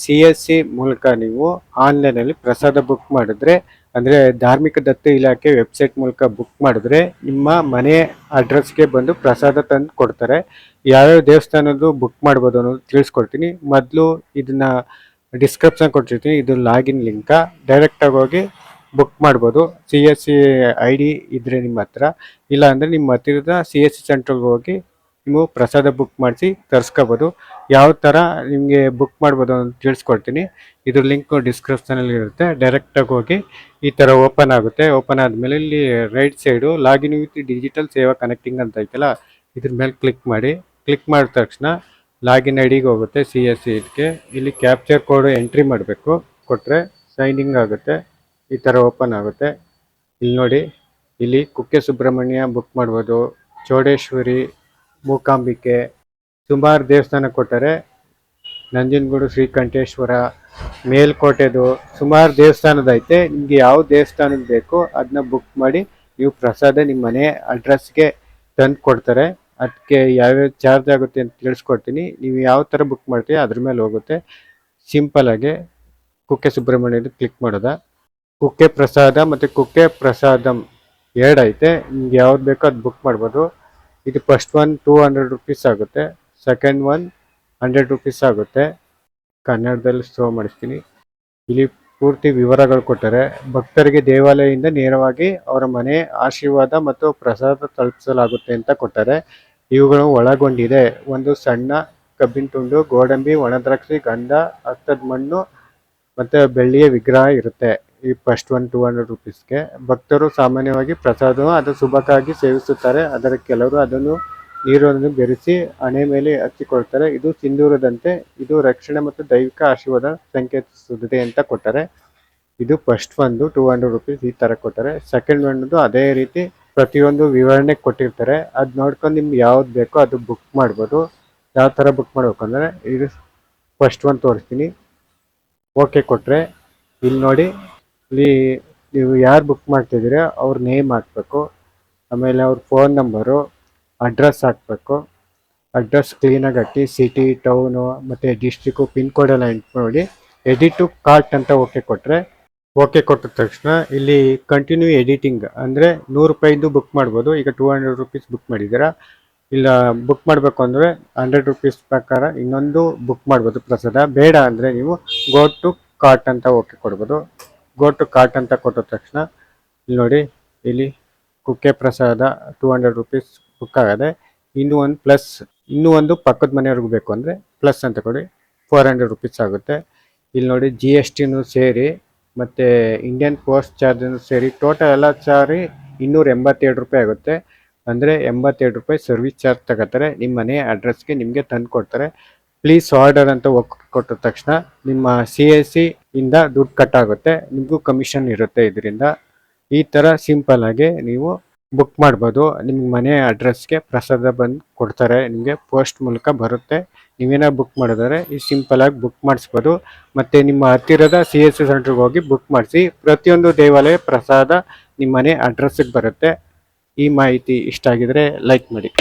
C S C ಮೂಲಕ ನೀವು ಆನ್ಲೈನಲ್ಲಿ ಪ್ರಸಾದ ಬುಕ್ ಮಾಡಿದ್ರೆ, ಅಂದರೆ ಧಾರ್ಮಿಕ ದತ್ತ ಇಲಾಖೆ ವೆಬ್ಸೈಟ್ ಮೂಲಕ ಬುಕ್ ಮಾಡಿದ್ರೆ ನಿಮ್ಮ ಮನೆ ಅಡ್ರೆಸ್ಗೆ ಬಂದು ಪ್ರಸಾದ ತಂದು ಕೊಡ್ತಾರೆ. ಯಾವ್ಯಾವ ದೇವಸ್ಥಾನದ್ದು ಬುಕ್ ಮಾಡ್ಬೋದು ಅನ್ನೋದು ತಿಳಿಸ್ಕೊಡ್ತೀನಿ. ಮೊದಲು ಇದನ್ನ ಡಿಸ್ಕ್ರಿಪ್ಷನ್ ಕೊಟ್ಟಿರ್ತೀನಿ. ಇದು ಲಾಗಿನ್ ಲಿಂಕ. ಡೈರೆಕ್ಟಾಗಿ ಹೋಗಿ ಬುಕ್ ಮಾಡ್ಬೋದು. C S C I D ಇದ್ರೆ ನಿಮ್ಮ ಹತ್ರ. ಇಲ್ಲ ಅಂದ್ರೆ ನಿಮ್ಮ ಹತ್ತಿರದ ಸಿ ಎಸ್ ಸಿ ಸೆಂಟ್ರಲ್ಗೆ ಹೋಗಿ ನೀವು ಪ್ರಸಾದ ಬುಕ್ ಮಾಡಿಸಿ ತರಿಸ್ಕೋಬೋದು. ಯಾವ ಥರ ನಿಮಗೆ ಬುಕ್ ಮಾಡ್ಬೋದು ಅಂತ ತಿಳಿಸ್ಕೊಡ್ತೀನಿ. ಇದ್ರ ಲಿಂಕ್ ಡಿಸ್ಕ್ರಿಪ್ಷನಲ್ಲಿ ಇರುತ್ತೆ. ಡೈರೆಕ್ಟಾಗಿ ಹೋಗಿ ಈ ಥರ ಓಪನ್ ಆಗುತ್ತೆ. ಓಪನ್ ಆದಮೇಲೆ ಇಲ್ಲಿ right side login with digital Seva connecting ಅಂತ ಐತಲ್ಲ, ಇದ್ರ ಮೇಲೆ ಕ್ಲಿಕ್ ಮಾಡಿ. ಕ್ಲಿಕ್ ಮಾಡಿದ ತಕ್ಷಣ ಲಾಗಿನ್ ಐ ಡಿಗೆ ಹೋಗುತ್ತೆ ಸಿ ಎಸ್ ಸಿ ಇದಕ್ಕೆ ಇಲ್ಲಿ ಕ್ಯಾಪ್ಚರ್ ಕೋಡ್ ಎಂಟ್ರಿ ಮಾಡಬೇಕು. ಕೊಟ್ಟರೆ ಸೈನಿಂಗ್ ಆಗುತ್ತೆ. ಈ ಥರ ಓಪನ್ ಆಗುತ್ತೆ. ಇಲ್ಲಿ ನೋಡಿ, ಇಲ್ಲಿ ಕುಕ್ಕೆ ಸುಬ್ರಹ್ಮಣ್ಯ ಬುಕ್ ಮಾಡ್ಬೋದು. ಚೌಡೇಶ್ವರಿ, ಮೂಕಾಂಬಿಕೆ ಸುಮಾರು ದೇವಸ್ಥಾನ ಕೊಟ್ಟರೆ ನಂಜನಗೂಡು ಶ್ರೀಕಂಠೇಶ್ವರ ಮೇಲ್ಕೋಟೆದು ಸುಮಾರು ದೇವಸ್ಥಾನದ ಐತೆ ನಿಮಗೆ ಯಾವ ದೇವಸ್ಥಾನದ ಬೇಕು ಅದನ್ನ ಬುಕ್ ಮಾಡಿ ನೀವು ಪ್ರಸಾದ ನಿಮ್ಮ ಮನೆ ಅಡ್ರೆಸ್ಗೆ ತಂದು ಕೊಡ್ತಾರೆ. ಅದಕ್ಕೆ ಯಾವ್ಯಾವ ಚಾರ್ಜ್ ಆಗುತ್ತೆ ಅಂತ ತಿಳಿಸ್ಕೊಡ್ತೀನಿ. ನೀವು ಯಾವ ಥರ ಬುಕ್ ಮಾಡ್ತೀವಿ ಅದ್ರ ಮೇಲೆ ಹೋಗುತ್ತೆ. ಸಿಂಪಲಾಗಿ ಕುಕ್ಕೆ ಸುಬ್ರಹ್ಮಣ್ಯದ ಕ್ಲಿಕ್ ಮಾಡೋದ. ಕುಕ್ಕೆ ಪ್ರಸಾದ ಮತ್ತು ಕುಕ್ಕೆ ಪ್ರಸಾದಂ ಎರಡೈತೆ. ನಿಮ್ಗೆ ಯಾವ್ದು ಬೇಕೋ ಅದು ಬುಕ್ ಮಾಡ್ಬೋದು. ಇದು first one two hundred rupees ಆಗುತ್ತೆ. ಸೆಕೆಂಡ್ ಒನ್ ಹಂಡ್ರೆಡ್ ರುಪೀಸ್ ಆಗುತ್ತೆ. ಕನ್ನಡದಲ್ಲಿ ಸ್ಟೋ ಮಾಡಿಸ್ತೀನಿ. ಇಲ್ಲಿ ಪೂರ್ತಿ ವಿವರಗಳು ಕೊಟ್ಟರೆ ಭಕ್ತರಿಗೆ ದೇವಾಲಯದಿಂದ ನೇರವಾಗಿ ಅವರ ಮನೆ ಆಶೀರ್ವಾದ ಮತ್ತು ಪ್ರಸಾದ ತಲುಪಿಸಲಾಗುತ್ತೆ ಅಂತ ಕೊಟ್ಟರೆ ಇವುಗಳು ಒಳಗೊಂಡಿದೆ. ಒಂದು ಸಣ್ಣ ಕಬ್ಬಿನ ತುಂಡು, ಗೋಡಂಬಿ, ಒಣದ್ರಾಕ್ಷಿ, ಗಂಧ, ಹತ್ತದ ಮಣ್ಣು ಮತ್ತೆ ಬೆಳ್ಳಿಯ ವಿಗ್ರಹ ಇರುತ್ತೆ. ಈ ಫಸ್ಟ್ ಒನ್ ಟೂ ಹಂಡ್ರೆಡ್ ರುಪೀಸ್ಗೆ ಭಕ್ತರು ಸಾಮಾನ್ಯವಾಗಿ ಪ್ರಸಾದ ಅದು ಶುಭಕ್ಕಾಗಿ ಸೇವಿಸುತ್ತಾರೆ. ಅದರ ಕೆಲವರು ಅದನ್ನು ನೀರನ್ನು ಬೆರೆಸಿ ಹಣೆ ಮೇಲೆ ಹಚ್ಚಿಕೊಳ್ತಾರೆ. ಇದು ಸಿಂಧೂರದಂತೆ ಇದು ರಕ್ಷಣೆ ಮತ್ತು ದೈವಿಕ ಆಶೀರ್ವಾದ ಸಂಕೇತಿಸುತ್ತದೆ ಅಂತ ಕೊಟ್ಟರೆ, ಇದು ಫಸ್ಟ್ ಒಂದು ಟೂ ಹಂಡ್ರೆಡ್ ರುಪೀಸ್ ಈ ತರ ಕೊಟ್ಟರೆ ಸೆಕೆಂಡ್ ಒಂದು ಅದೇ ರೀತಿ ಪ್ರತಿಯೊಂದು ವಿವರಣೆ ಕೊಟ್ಟಿರ್ತಾರೆ. ಅದ್ ನೋಡ್ಕೊಂಡು ನಿಮ್ಗೆ ಯಾವ್ದು ಬೇಕೋ ಅದು ಬುಕ್ ಮಾಡ್ಬೋದು. ಯಾವ ತರ ಬುಕ್ ಮಾಡ್ಬೇಕು ಅಂದ್ರೆ ಇದು ಫಸ್ಟ್ ಒಂದು ತೋರಿಸ್ತೀನಿ. ಓಕೆ ಕೊಟ್ಟರೆ ಇಲ್ಲಿ ನೋಡಿ, ಇಲ್ಲಿ ನೀವು ಯಾರು ಬುಕ್ ಮಾಡ್ತಿದ್ದೀರಾ, ಅವ್ರ ನೇಮ್ ಹಾಕ್ಬೇಕು. ಆಮೇಲೆ ಅವ್ರ ಫೋನ್ ನಂಬರು ಅಡ್ರೆಸ್ ಹಾಕಬೇಕು. ಅಡ್ರೆಸ್ ಕ್ಲೀನಾಗಿ ಹಾಕಿ ಸಿಟಿ ಟೌನು ಮತ್ತು ಡಿಸ್ಟಿಕ್ಕು ಪಿನ್ ಕೋಡ್ ಎಲ್ಲ ಎಂಟು ಮಾಡಿ ಎಡಿಟ್ ಟು ಕಾರ್ಟ್ ಅಂತ ಓಕೆ ಕೊಟ್ಟರೆ ಓಕೆ ಕೊಟ್ಟ ತಕ್ಷಣ ಇಲ್ಲಿ ಕಂಟಿನ್ಯೂ ಎಡಿಟಿಂಗ್ ಅಂದರೆ ನೂರು ರೂಪಾಯಿದು ಬುಕ್ ಮಾಡ್ಬೋದು. ಈಗ ಟೂ ಹಂಡ್ರೆಡ್ ರುಪೀಸ್ ಬುಕ್ ಮಾಡಿದ್ದೀರಾ? ಇಲ್ಲ ಬುಕ್ ಮಾಡಬೇಕು ಅಂದರೆ ಹಂಡ್ರೆಡ್ ರುಪೀಸ್ ಪ್ರಕಾರ ಇನ್ನೊಂದು ಬುಕ್ ಮಾಡ್ಬೋದು. ಪ್ರಸಾದ ಬೇಡ ಅಂದರೆ ನೀವು ಗೋ ಟು ಕಾರ್ಟ್ ಅಂತ ಓಕೆ ಕೊಡ್ಬೋದು. ಗೋ ಟು ಕಾರ್ಟ್ ಅಂತ ಕೊಟ್ಟ ತಕ್ಷಣ, ಇಲ್ಲಿ ನೋಡಿ, ಇಲ್ಲಿ ಕುಕ್ಕೆ ಪ್ರಸಾದ ಟೂ ಹಂಡ್ರೆಡ್ ರುಪೀಸ್ ಬುಕ್ ಆಗದೆ ಇನ್ನೂ ಒಂದು ಪ್ಲಸ್ ಇನ್ನೂ ಒಂದು ಪಕ್ಕದ ಮನೆಯವ್ರಿಗೂ ಬೇಕು ಅಂದರೆ ಪ್ಲಸ್ ಅಂತ ಕೊಡಿ. ಫೋರ್ ಹಂಡ್ರೆಡ್ ರುಪೀಸ್ ಆಗುತ್ತೆ. ಇಲ್ಲಿ ನೋಡಿ ಜಿ ಎಸ್ ಟಿನೂ ಸೇರಿ, ಮತ್ತು ಇಂಡಿಯನ್ ಪೋಸ್ಟ್ ಚಾರ್ಜನ್ನು ಸೇರಿ ಟೋಟಲ್ ಎಲ್ಲ ಸಾರಿ ಇನ್ನೂರ ಎಂಬತ್ತೇಳು ರೂಪಾಯಿ ಆಗುತ್ತೆ. ಅಂದರೆ ಎಂಬತ್ತೇಳು ರೂಪಾಯಿ ಸರ್ವಿಸ್ ಚಾರ್ಜ್ ತಗೋತಾರೆ. ನಿಮ್ಮ ಮನೆ ಅಡ್ರೆಸ್ಗೆ ನಿಮಗೆ ತಂದು ಕೊಡ್ತಾರೆ. ಪ್ಲೀಸ್ ಆರ್ಡರ್ ಅಂತ ಒಕ್, ಕೊಟ್ಟ ತಕ್ಷಣ ನಿಮ್ಮ ಸಿ ಎಸ್ ಸಿ ಇಂದ ದುಡ್ಡು ಕಟ್ಟಾಗುತ್ತೆ ನಿಮಗೂ ಕಮಿಷನ್ ಇರುತ್ತೆ ಇದರಿಂದ. ಈ ಥರ ಸಿಂಪಲ್ ಆಗಿ ನೀವು ಬುಕ್ ಮಾಡ್ಬೋದು. ನಿಮ್ಮ ಮನೆ ಅಡ್ರೆಸ್ಗೆ ಪ್ರಸಾದ ಬಂದು ಕೊಡ್ತಾರೆ. ನಿಮಗೆ ಪೋಸ್ಟ್ ಮೂಲಕ ಬರುತ್ತೆ. ನೀವೇನೋ ಬುಕ್ ಮಾಡಿದರೆ ಈ ಸಿಂಪಲಾಗಿ ಬುಕ್ ಮಾಡಿಸ್ಬೋದು. ಮತ್ತು ನಿಮ್ಮ ಹತ್ತಿರದ ಸಿ ಎಸ್ ಸಿ ಸೆಂಟ್ರಿಗೆ ಹೋಗಿ ಬುಕ್ ಮಾಡಿಸಿ. ಪ್ರತಿಯೊಂದು ದೇವಾಲಯ ಪ್ರಸಾದ ನಿಮ್ಮ ಮನೆ ಅಡ್ರೆಸ್ಸಿಗೆ ಬರುತ್ತೆ. ಈ ಮಾಹಿತಿ ಇಷ್ಟ ಆಗಿದ್ರೆ ಲೈಕ್ ಮಾಡಿ.